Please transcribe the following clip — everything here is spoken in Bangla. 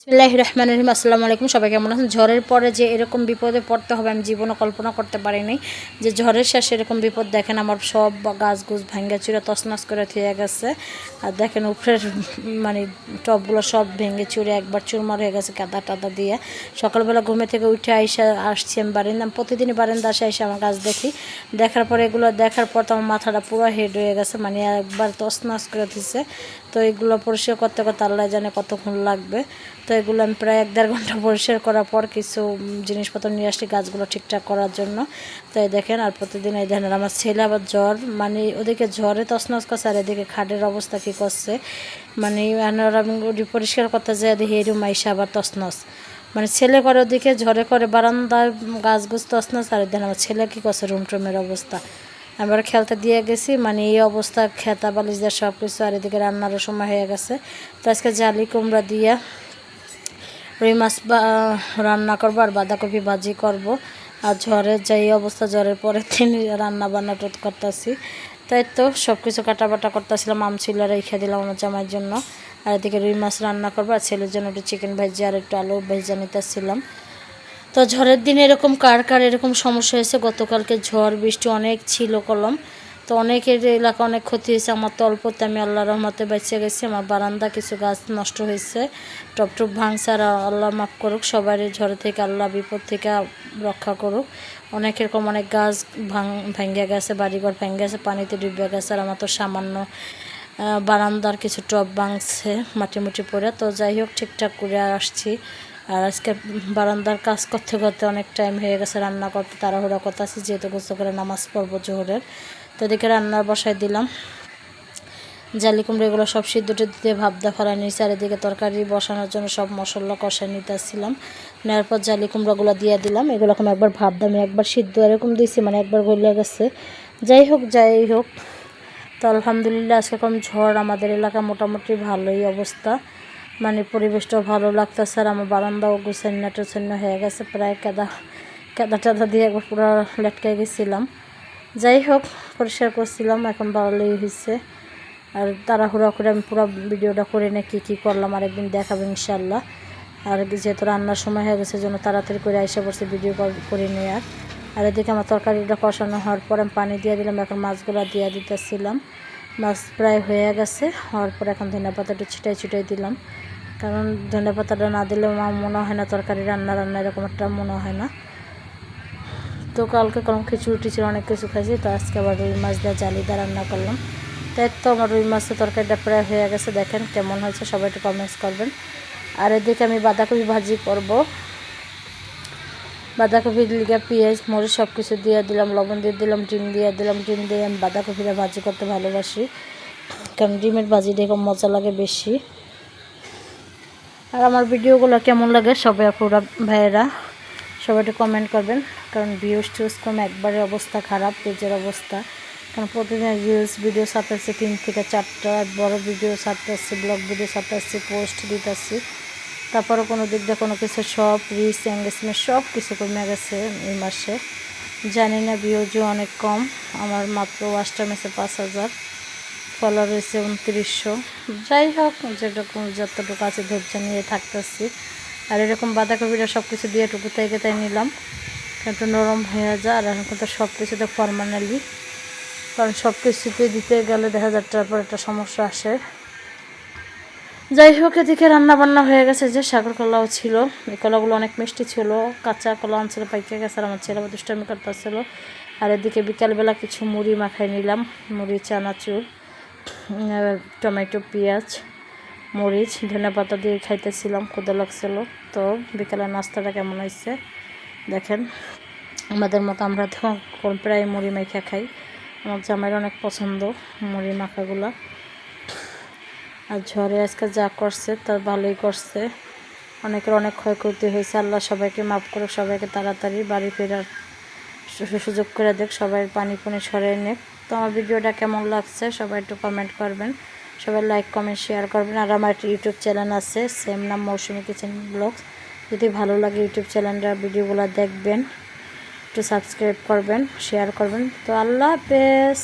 বিসমিল্লাহ রহমান রহিম। আসসালামু আলাইকুম, সবাই কেমন আছেন? ঝড়ের পরে যে এরকম বিপদে পড়তে হবে আমি জীবনে কল্পনা করতে পারিনি যে ঝড়ের শেষে এরকম বিপদ দেখেন, আমার সব গাছ গুছ ভাঙ্গা চুরে তছনছ করে থুয়ে গেছে। আর দেখেন উপরের মানে টপগুলো সব ভেঙে চুরে একবার চুরমার হয়ে গেছে কাদা টাদা দিয়ে। সকালবেলা ঘুমে থেকে উঠে আইসা, আসছি আমি বারিন্দা প্রতিদিনই বারিন্দা আসে, এসে আমার গাছ দেখি। দেখার পরে এগুলো, দেখার পর তো আমার মাথাটা পুরো হেড হয়ে গেছে মানে একবার তছনছ করে দিচ্ছে তো এগুলো পরিষ্কার করতে করতে আল্লাহ জানে কতক্ষণ লাগবে। তো এগুলো আমি প্রায় এক দেড় ঘণ্টা পরিষ্কার করার পর কিছু জিনিসপত্র নিয়ে আসছি গাছগুলো ঠিকঠাক করার জন্য। তাই দেখেন, আর প্রতিদিন এই দেখেন আমার ছেলে আবার জ্বর মানে ওদিকে জ্বরে তসনস করছে আর এদিকে খাটের অবস্থা কী করছে। মানে আমি পরিষ্কার করতে যাই, দেখি এরম মাইসা আবার তছনছ। মানে ছেলে করে ওদিকে ঝরে করে বারান্দায় গাছ গুছ তছনছ, আর দেখেন আমার ছেলে কী করছে রুম টুমের অবস্থা। আমরা খেলতে দিয়ে গেছি মানে এই অবস্থা, খেতা, বালিশ দিয়ে সব কিছু আর এদিকে রান্নারও সময় হয়ে গেছে। তো আজকে জালি, কুমড়া দিয়া রুই মাছ রান্না করব আর বাঁধাকপি ভাজি করব। আর ঝড়ের যে এই অবস্থা, ঝড়ের পরে তিনি রান্না বান্না টোট করতেছি। তাই তো সব কিছু কাটাবাটা করতেছিলাম, আম ছিল রেখে দিলাম আমার জামাইয়ের জন্য। আর এদিকে রুই মাছ রান্না করব, আর ছেলের জন্য একটু চিকেন ভেজে আর একটু আলু ভেজে নিতেছিলাম। তো ঝড়ের দিনে এরকম কার কার এরকম সমস্যা হয়েছে? গতকালকে ঝড়, বৃষ্টি অনেক ছিল কলম। তো অনেকের এলাকা অনেক ক্ষতি হয়েছে। আমার তো অল্পতে আমি আল্লাহ রহমতে বেঁচে গেছি। আমার বারান্দা কিছু গাছ নষ্ট হয়েছে। টপ টপ ভাঙছে আর আল্লাহ মাফ করুক, সবাই ঝড় থেকে আল্লাহ বিপদ থেকে রক্ষা করুক। অনেক এরকম অনেক গাছ ভাঙ, ভেঙে গেছে, বাড়িঘর ভেঙে গেছে, পানিতে ডুবে গেছে। আর আমার তো সামান্য বারান্দার কিছু টপ ভাঙছে, মাটি মুটি পরে তো যাই হোক, ঠিকঠাক করে আসছি। আর আজকে বারান্দার কাজ করতে করতে অনেক টাইম হয়ে গেছে, রান্না করতে তাড়াহুড়া করতে আসি যেহেতু গোসল করে নামাজ পড়ব জোহরের। তো এদিকে রান্নার বসাই দিলাম। জালি কুমড়ো এগুলো সব সিদ্ধ দিয়ে ভাবদা ফেলা নিয়েছি, আর এদিকে তরকারি বসানোর জন্য সব মশলা কষাই নিতে আসছিলাম নেওয়ার পর জালি কুমড়োগুলো দিয়ে দিলাম এগুলো আমি একবার ভাবদামি একবার সিদ্ধ এরকম দিয়েছি মানে একবার গলিয়া গেছে। যাই হোক যাই হোক। তো আলহামদুলিল্লাহ, আজকে কম ঝড় আমাদের এলাকা মোটামুটি ভালোই অবস্থা। মানে পরিবেশটাও ভালো লাগতেছে আর আমার বারান্দাও গুছান্না টুছান্না হয়ে গেছে, প্রায় কেদা কেদা টেদা দিয়ে একবার পুরো লেটকে গেছিলাম। যাই হোক, পরিষ্কার করছিলাম, এখন ভালোই হয়েছে আর তাড়াহুড়া করে আমি পুরো ভিডিওটা করে নিয়ে কী কী করলাম আর একদিন দেখাবো ইনশাল্লাহ আর যেহেতু রান্নার সময় হয়ে গেছে জন্য তাড়াতাড়ি করে আইসা পড়ছে ভিডিও করে নিয়ে আর। আর এদিকে আমার তরকারিটা কষানো হওয়ার পর আমি পানি দিয়ে দিলাম, এখন মাছগুলো দিয়ে দিতেছিলাম। মাছ প্রায় হয়ে গেছে, হওয়ার পর এখন ধনে পাতাটা ছিটাই ছিটাই দিলাম। কারণ ধনে পাতাটা না দিলে আমার মনে হয় না তরকারি রান্না রান্না এরকম একটা মনে হয় না। তো কালকে কোনো খিচুড়ি টিচুড়ি অনেক কিছু খাইছি, তো আজকে আবার রুই মাছ দিয়ে জালি দিয়ে রান্না করলাম। তাই তো আমার রুই মাছের তরকারিটা প্রায় হয়ে গেছে, দেখেন কেমন হয়েছে, সবাই একটু কমেন্টস করবেন। আর এদিকে আমি বাঁধাকপি ভাজি করব। বাঁধাকপি লিগে পেঁয়াজ, মরিচ সব কিছু দিয়ে দিলাম, লবণ দিয়ে দিলাম, ডিম দিয়ে দিলাম। ডিম দিয়ে আমি বাঁধাকপিটা ভাজি করতে ভালোবাসি, কারণ ডিমের ভাজি দেখে মজা লাগে বেশি। আর আমার ভিডিওগুলো কেমন লাগে সবাই আপুরা, ভাইয়েরা, সবাই একটু কমেন্ট করবেন। কারণ ভিউজ টিউজ কম একবারে অবস্থা খারাপ, পেজের অবস্থা। কারণ প্রতিদিন রিলস ভিডিও ছাড়তেছি তিন থেকে চারটা বড় ভিডিও ছাড়তেছি ব্লগ ভিডিও ছাড়তেছি পোস্ট দিতেছি। তারপরে কোনো দিক দিয়ে কোনো কিছু, সব রিচ এঙ্গেজমেন্ট সব কিছু কমে গেছে এই মাসে। জানি না ভিউজও অনেক কম, আমার মাত্র ওয়াস্টার মেসে পাঁচ হাজার। ফলো রয়েছে উনত্রিশশো। যাই হোক যেরকম যতটুকু আছে ধৈর্য নিয়ে থাকতেছি। আর এরকম বাঁধাকপিটা সব কিছু দিয়ে টুকু থেকে তাই নিলাম। একটু নরম হয়ে যায় আর এখন তো সব কিছুতে ফরমানালি কারণ সব কিছুতে দিতে গেলে দেখা যায় তারপর একটা সমস্যা আসে। যাই হোক, এদিকে রান্না বান্না হয়ে গেছে যে সাগর কলাও ছিল। এই কলাগুলো অনেক মিষ্টি ছিল। কাঁচা কলা আনছিল, পাইকে গেছে, আর আমার ছেলে দুষ্টামি করতেছিল। আর এদিকে বিকালবেলা কিছু মুড়ি মাখাই নিলাম, মুড়ি, চানাচুর। টমেটো, পেঁয়াজ, মরিচ, ধনে পাতা দিয়ে খাইতেছিলাম, ক্ষুদে লাগছিল। তো বিকালের নাস্তাটা কেমন হয়েছে? দেখেন, আমাদের মতো আমরা তো প্রায় মুড়ি মাখা খাই। আমার জামাইয়ের অনেক পছন্দ মুড়ি মাখাগুলো। আর ঝড়ে আজকে যা করছে তার ভালোই করছে। অনেকের অনেক ক্ষয়ক্ষতি হয়েছে। আল্লাহ সবাইকে মাফ করে সবাইকে তাড়াতাড়ি বাড়ি ফেরার সুযোগ করে দেখ, সবাই পানি পানি সরাই নেক। তো আমার ভিডিওটা কেমন লাগছে সবাই একটু কমেন্ট করবেন। সবাই লাইক কমেন্ট শেয়ার করবেন। আর আমার একটা ইউটিউব চ্যানেল আছে সেম নাম মৌসুমি কিচেন ব্লগস যদি ভালো লাগে ইউটিউব চ্যানেলটা ভিডিওগুলো দেখবেন। একটু সাবস্ক্রাইব করবেন শেয়ার করবেন। তো আল্লাহ হাফেজ।